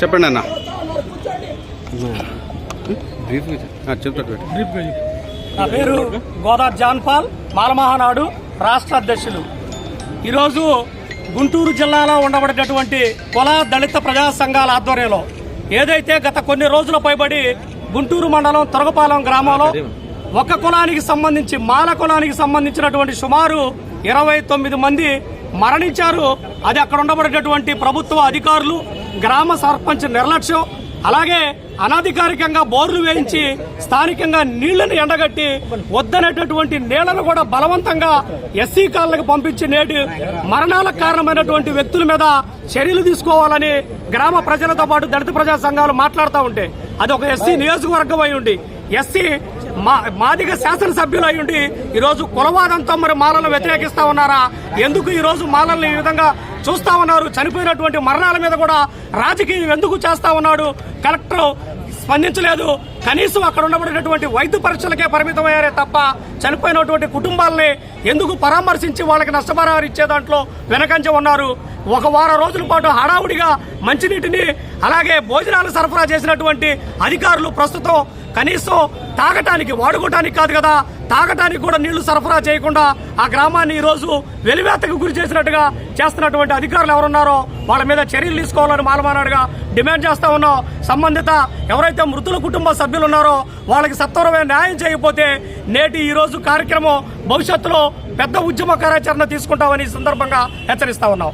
చెప్పండి అన్న. చెప్తాడు నా పేరు గోదావరి జాన్పాల్ మాలమహానాడు రాష్ట్ర అధ్యక్షులు. ఈరోజు గుంటూరు జిల్లాలో ఉండబడేటటువంటి కుల దళిత ప్రజా సంఘాల ఆధ్వర్యంలో ఏదైతే గత కొన్ని రోజుల పైబడి గుంటూరు మండలం తొరగపాలెం గ్రామంలో ఒక కులానికి సంబంధించి మాల కులానికి సంబంధించినటువంటి సుమారు ఇరవై తొమ్మిది మంది మరణించారు. అది అక్కడ ఉండబడేటటువంటి ప్రభుత్వ అధికారులు గ్రామ సర్పంచ్ నిర్లక్ష్యం అలాగే అనధికారికంగా బోర్లు వేయించి స్థానికంగా నీళ్ళను ఎండగట్టి వద్దనేటటువంటి నీళ్ళను కూడా బలవంతంగా ఎస్సీ కాళ్ళకు పంపించి నేటి మరణాలకు కారణమైనటువంటి వ్యక్తుల మీద చర్యలు తీసుకోవాలని గ్రామ ప్రజలతో పాటు దళిత ప్రజా సంఘాలు మాట్లాడుతూ ఉంటే అది ఒక ఎస్సీ నియోజకవర్గం అయి ఉండి ఎస్సీ మా మాదిగ శాసనసభ్యులు అయి ఉండి ఈరోజు కులవాదంతో మరి మాలను వ్యతిరేకిస్తా ఉన్నారా? ఎందుకు ఈరోజు మాలల్ని ఈ విధంగా చూస్తా ఉన్నారు? చనిపోయినటువంటి మరణాల మీద కూడా రాజకీయం ఎందుకు చేస్తా ఉన్నాడు? కలెక్టర్ స్పందించలేదు. కనీసం అక్కడ ఉండబడినటువంటి వైద్య పరీక్షలకే పరిమితమయ్యారే తప్ప చనిపోయినటువంటి కుటుంబాలని ఎందుకు పరామర్శించి వాళ్ళకి నష్టపరిహారం ఇచ్చే దాంట్లో వెనకంజ ఉన్నారు? ఒక వారం రోజుల పాటు హడావుడిగా మంచినీటిని అలాగే భోజనాలు సరఫరా చేసినటువంటి అధికారులు ప్రస్తుతం కనీసం తాగటానికి వాడుకోవటానికి కాదు కదా తాగటానికి కూడా నీళ్ళు సరఫరా చేయకుండా ఆ గ్రామాన్ని ఈరోజు వెలివేతకు గురి చేసినట్టుగా చేస్తున్నటువంటి అధికారులు ఎవరున్నారో వాళ్ళ మీద చర్యలు తీసుకోవాలని మాలమానాడుగా డిమాండ్ చేస్తా ఉన్నాం. సంబంధిత ఎవరైతే మృతుల కుటుంబ సభ్యులు ఉన్నారో వాళ్ళకి సత్వరమైన న్యాయం చేయకపోతే నేటి ఈరోజు కార్యక్రమం భవిష్యత్తులో పెద్ద ఉద్యమ కార్యాచరణ తీసుకుంటామని ఈ సందర్భంగా హెచ్చరిస్తా ఉన్నాం.